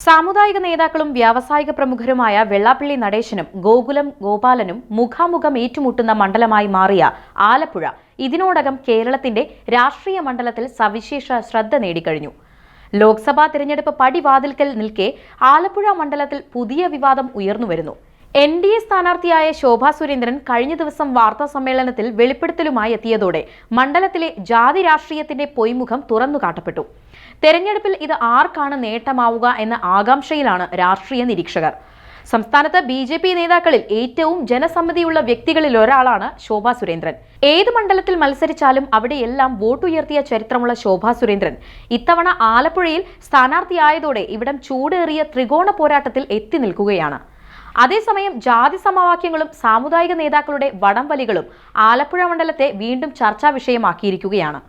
സാമുദായിക നേതാക്കളും വ്യാവസായിക പ്രമുഖരുമായ വെള്ളാപ്പള്ളി നടേശനും ഗോകുലം ഗോപാലനും മുഖാമുഖം ഏറ്റുമുട്ടുന്ന മണ്ഡലമായി മാറിയ ആലപ്പുഴ ഇതിനോടകം കേരളത്തിന്റെ രാഷ്ട്രീയ മണ്ഡലത്തിൽ സവിശേഷ ശ്രദ്ധ നേടിക്കഴിഞ്ഞു. ലോക്സഭാ തിരഞ്ഞെടുപ്പ് പടിവാതിൽക്കൽ നിൽക്കെ ആലപ്പുഴ മണ്ഡലത്തിൽ പുതിയ വിവാദം ഉയർന്നുവരുന്നു എൻ ഡി എ സ്ഥാനാർത്ഥിയായ ശോഭാ സുരേന്ദ്രൻ കഴിഞ്ഞ ദിവസം വാർത്താ സമ്മേളനത്തിൽ വെളിപ്പെടുത്തലുമായി എത്തിയതോടെ മണ്ഡലത്തിലെ ജാതി രാഷ്ട്രീയത്തിന്റെ പൊയ്മുഖം തുറന്നുകാട്ടപ്പെട്ടു തെരഞ്ഞെടുപ്പിൽ ഇത് ആർക്കാണ് നേട്ടമാവുക എന്ന ആകാംക്ഷയിലാണ് രാഷ്ട്രീയ നിരീക്ഷകർ. സംസ്ഥാനത്ത് ബി ജെ പി നേതാക്കളിൽ ഏറ്റവും ജനസമ്മതിയുള്ള വ്യക്തികളിൽ ഒരാളാണ് ശോഭാ സുരേന്ദ്രൻ. ഏത് മണ്ഡലത്തിൽ മത്സരിച്ചാലും അവിടെയെല്ലാം വോട്ടുയർത്തിയ ചരിത്രമുള്ള ശോഭാ സുരേന്ദ്രൻ ഇത്തവണ ആലപ്പുഴയിൽ സ്ഥാനാർത്ഥിയായതോടെ ഇവിടം ചൂടേറിയ ത്രികോണ പോരാട്ടത്തിൽ എത്തി നിൽക്കുകയാണ്. അതേസമയം ജാതി സമവാക്യങ്ങളും സാമുദായിക നേതാക്കളുടെ വടംവലികളും ആലപ്പുഴ മണ്ഡലത്തെ വീണ്ടും ചർച്ചാ വിഷയമാക്കിയിരിക്കുകയാണ്.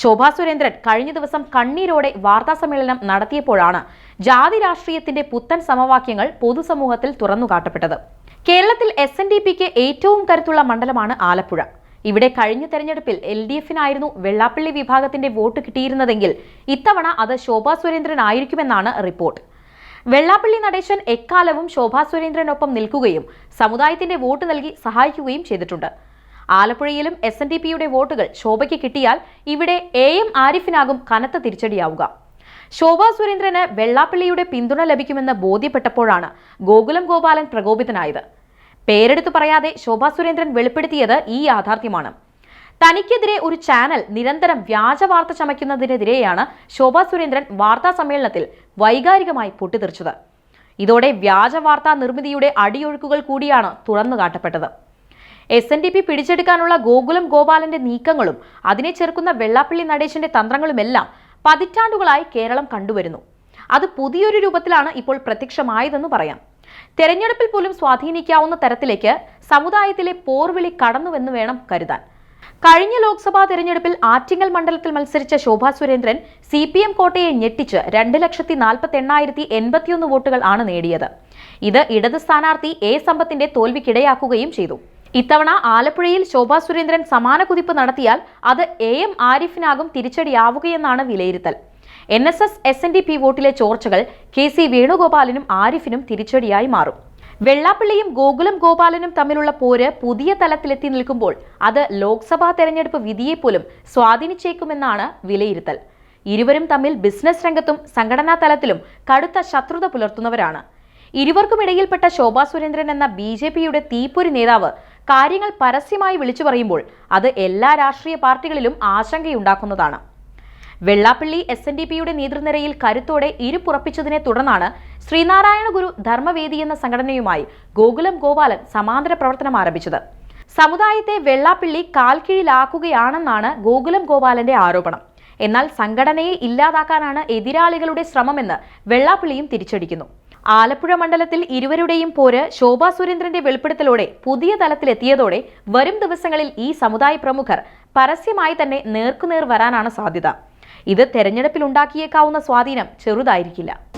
ശോഭാ സുരേന്ദ്രൻ കഴിഞ്ഞ ദിവസം കണ്ണീരോടെ വാർത്താസമ്മേളനം നടത്തിയപ്പോഴാണ് ജാതി രാഷ്ട്രീയത്തിന്റെ പുത്തൻ സമവാക്യങ്ങൾ പൊതുസമൂഹത്തിൽ തുറന്നുകാട്ടപ്പെട്ടത് കേരളത്തിൽ എസ് എൻ ഡി പിക്ക് ഏറ്റവും കരുത്തുള്ള മണ്ഡലമാണ് ആലപ്പുഴ. ഇവിടെ കഴിഞ്ഞ തെരഞ്ഞെടുപ്പിൽ എൽ ഡി എഫിനായിരുന്നു വെള്ളാപ്പള്ളി വിഭാഗത്തിന്റെ വോട്ട് കിട്ടിയിരുന്നതെങ്കിൽ ഇത്തവണ അത് ശോഭാ സുരേന്ദ്രൻ ആയിരിക്കുമെന്നാണ് റിപ്പോർട്ട്. വെള്ളാപ്പള്ളി നടേശൻ എക്കാലവും ശോഭാ സുരേന്ദ്രനൊപ്പം നിൽക്കുകയും സമുദായത്തിന്റെ വോട്ട് നൽകി സഹായിക്കുകയും ചെയ്തിട്ടുണ്ട്. ആലപ്പുഴയിലും എസ് എൻ ഡി പിയുടെ വോട്ടുകൾ ശോഭയ്ക്ക് കിട്ടിയാൽ ഇവിടെ എ എം ആരിഫിനാകും കനത്ത തിരിച്ചടിയാവുക. ശോഭാ സുരേന്ദ്രന് വെള്ളാപ്പള്ളിയുടെ പിന്തുണ ലഭിക്കുമെന്ന് ബോധ്യപ്പെട്ടപ്പോഴാണ് ഗോകുലം ഗോപാലൻ പ്രകോപിതനായത്. പേരെടുത്തു പറയാതെ ശോഭാ സുരേന്ദ്രൻ വെളിപ്പെടുത്തിയത് ഈ യാഥാർത്ഥ്യമാണ്. തനിക്കെതിരെ ഒരു ചാനൽ നിരന്തരം വ്യാജ വാർത്ത ചമയ്ക്കുന്നതിനെതിരെയാണ് ശോഭാ സുരേന്ദ്രൻ വാർത്താ സമ്മേളനത്തിൽ വൈകാരികമായി പൊട്ടിത്തെറിച്ചത്. ഇതോടെ വ്യാജ വാർത്താ നിർമ്മിതിയുടെ അടിയൊഴുക്കുകൾ കൂടിയാണ് തുറന്നു കാട്ടപ്പെട്ടത്. എസ് എൻ ഡി പി പിടിച്ചെടുക്കാനുള്ള ഗോകുലം ഗോപാലന്റെ നീക്കങ്ങളും അതിനെ ചെറുക്കുന്ന വെള്ളാപ്പള്ളി നടേശന്റെ തന്ത്രങ്ങളുമെല്ലാം പതിറ്റാണ്ടുകളായി കേരളം കണ്ടുവരുന്നു. അത് പുതിയൊരു രൂപത്തിലാണ് ഇപ്പോൾ പ്രത്യക്ഷമായതെന്ന് പറയാം. തെരഞ്ഞെടുപ്പിൽ പോലും സ്വാധീനിക്കാവുന്ന തരത്തിലേക്ക് സമുദായത്തിലെ പോർവിളി കടന്നുവെന്ന് വേണം കരുതാൻ. കഴിഞ്ഞ ലോക്സഭാ തെരഞ്ഞെടുപ്പിൽ ആറ്റിങ്ങൽ മണ്ഡലത്തിൽ മത്സരിച്ച Shobha Surendran C P M കോട്ടയെ ഞെട്ടിച്ച് രണ്ട് ലക്ഷത്തി നാൽപ്പത്തി എണ്ണായിരത്തി എൺപത്തിയൊന്ന് വോട്ടുകൾ ആണ് നേടിയത്. ഇത് ഇടത് സ്ഥാനാർത്ഥി എ സമ്പത്തിന്റെ തോൽവിക്കിടയാക്കുകയും ചെയ്തു. ഇത്തവണ ആലപ്പുഴയിൽ ശോഭാ സുരേന്ദ്രൻ സമാന കുതിപ്പ് നടത്തിയാൽ അത് എ എം ആരിഫിനാകും തിരിച്ചടിയാവുകയെന്നാണ് വിലയിരുത്തൽ. N S S S N D P വോട്ടിലെ ചോർച്ചകൾ കെ സി വേണുഗോപാലിനും ആരിഫിനും തിരിച്ചടിയായി മാറും. വെള്ളാപ്പള്ളിയും ഗോകുലം ഗോപാലനും തമ്മിലുള്ള പോര് പുതിയ തലത്തിലെത്തി നിൽക്കുമ്പോൾ അത് ലോക്സഭാ തെരഞ്ഞെടുപ്പ് വിധിയെപ്പോലും സ്വാധീനിച്ചേക്കുമെന്നാണ് വിലയിരുത്തൽ. ഇരുവരും തമ്മിൽ ബിസിനസ് രംഗത്തും സംഘടനാ തലത്തിലും കടുത്ത ശത്രുത പുലർത്തുന്നവരാണ്. ഇരുവർക്കുമിടയിൽപ്പെട്ട ശോഭാ സുരേന്ദ്രൻ എന്ന ബി ജെ പിയുടെ തീപ്പൊരി നേതാവ് കാര്യങ്ങൾ പരസ്യമായി വിളിച്ചു പറയുമ്പോൾ അത് എല്ലാ രാഷ്ട്രീയ പാർട്ടികളിലും ആശങ്കയുണ്ടാക്കുന്നതാണ്. വെള്ളാപ്പള്ളി എസ് എൻ ഡി പിയുടെ നേതൃനിരയിൽ കരുത്തോടെ ഇരുപ്പുറപ്പിച്ചതിനെ തുടർന്നാണ് ശ്രീനാരായണ ഗുരു ധർമ്മവേദി എന്ന സംഘടനയുമായി ഗോകുലം ഗോപാലൻ സമാന്തര പ്രവർത്തനം ആരംഭിച്ചത്. സമുദായത്തെ വെള്ളാപ്പള്ളി കാൽക്കീഴിലാക്കുകയാണെന്നാണ് ഗോകുലം ഗോപാലന്റെ ആരോപണം. എന്നാൽ സംഘടനയെ ഇല്ലാതാക്കാനാണ് എതിരാളികളുടെ ശ്രമമെന്ന് വെള്ളാപ്പള്ളിയും തിരിച്ചടിക്കുന്നു. ആലപ്പുഴ മണ്ഡലത്തിൽ ഇരുവരുടെയും പോര് ശോഭാ സുരേന്ദ്രന്റെ വെളിപ്പെടുത്തലോടെ പുതിയ തലത്തിലെത്തിയതോടെ വരും ദിവസങ്ങളിൽ ഈ സമുദായ പ്രമുഖർ പരസ്യമായി തന്നെ നേർക്കുനേർ വരാനാണ് സാധ്യത. ഇത് തെരഞ്ഞെടുപ്പിൽ ഉണ്ടാക്കിയേക്കാവുന്ന സ്വാധീനം ചെറുതായിരിക്കില്ല